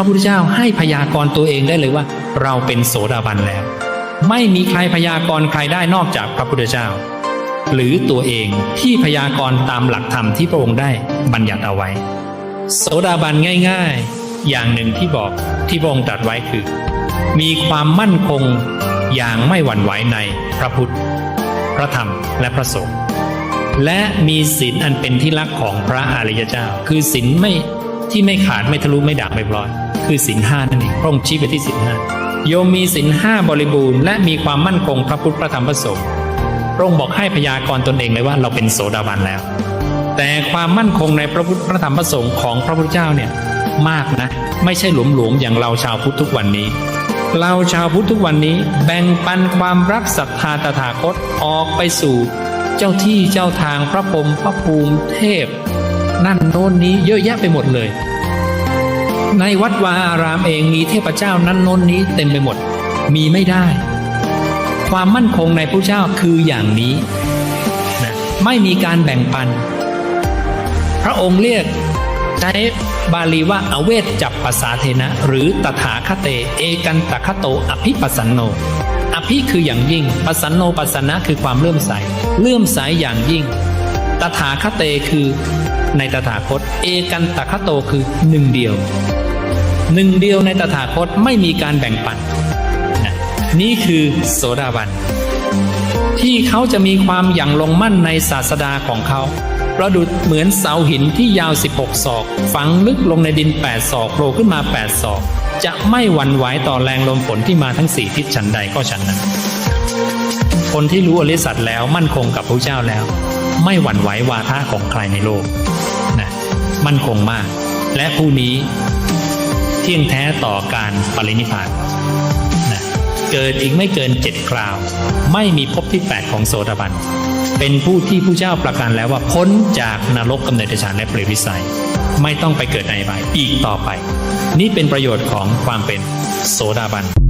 พระพุทธเจ้าให้พยากรณ์ตัวเองได้เลยว่า เราเป็นโสดาบันแล้ว ไม่มีใครพยากรณ์ใครได้นอกจากพระพุทธเจ้า หรือตัวเองที่พยากรณ์ตามหลักธรรมที่พระองค์ได้บัญญัติเอาไว้ โสดาบันง่าย ๆ อย่างหนึ่งที่บอกที่พระองค์ตรัสไว้คือ มีความมั่นคงอย่างไม่หวั่นไหวในพระพุทธ พระธรรมและพระสงฆ์และมีศีลอันเป็นที่รักของพระอริยเจ้า คือศีลไม่ที่ไม่ขาดไม่ทะลุไม่ด่างไม่พลอย คือศีลห้านั่นเองพระองค์ชี้ไปที่ศีลห้าโยมมีศีลห้าบริบูรณ์และมีความมั่นคงพระพุทธพระธรรมพระสงฆ์พระองค์บอกให้พยากรณ์ตนเองเลยว่าเราเป็นโสดาบันแล้ว แต่ความมั่นคงในพระพุทธพระธรรมพระสงฆ์ของพระพุทธเจ้าเนี่ยมากนะ ไม่ใช่หลวมๆอย่างเราชาวพุทธทุกวันนี้ เราชาวพุทธทุกวันนี้แบ่งปันความรักศรัทธาตถาคตออกไปสู่ เจ้าที่เจ้าทางพระพรหมพระภูมิเทพ นั่นโน้นนี้เยอะแยะไปหมดเลย ในวัดวาอารามเองมีเทพเจ้านั้นน้นนี้เต็มไปหมด มีไม่ได้ ความมั่นคงในพระเจ้าคืออย่างนี้นะไม่มีการแบ่งปัน พระองค์เรียกใช้บาลีว่าอเวทจับภาษาเทนะ หรือตถาคเต เอกันตคโตอภิปัสสันโน อภิคืออย่างยิ่งปัสสันโนปัสสนะคือความเลื่อมใส เลื่อมใสอย่างยิ่ง ตถาคเตคือ ในตถาคต เอกันตคโตคือหนึ่งเดียว หนึ่งเดียวในตถาคตไม่มีการแบ่งปันนะนี่คือโสดาบัน ที่เขาจะมีความอย่างลงมั่นในศาสดาของเขาประดุดเหมือนเสาหินที่ยาว 16 ศอก ฝังลึกลงในดิน 8 ศอกโผล่ขึ้นมา 8 ศอก จะไม่หวั่นไหวต่อแรงลมฝนที่มาทั้งสี่ทิศฉันใดก็ฉันนั้น คนที่รู้อริสัจแล้วมั่นคงกับพระเจ้าแล้ว ไม่หวั่นไหววาทะของใครในโลกนะมั่นคงมาก และผู้นี้เที่ยงแท้ต่อการปรินิพพานนะเกิดอีกไม่เกินเจ็ดคราว ไม่มีภพที่8ของโสดาบัน เป็นผู้ที่ผู้เจ้าประกันแล้วว่าพ้นจากนรกกำเนิดฌานและเปรตวิสัย ไม่ต้องไปเกิดในอบายอีกต่อไป นี่เป็นประโยชน์ของความเป็นโสดาบัน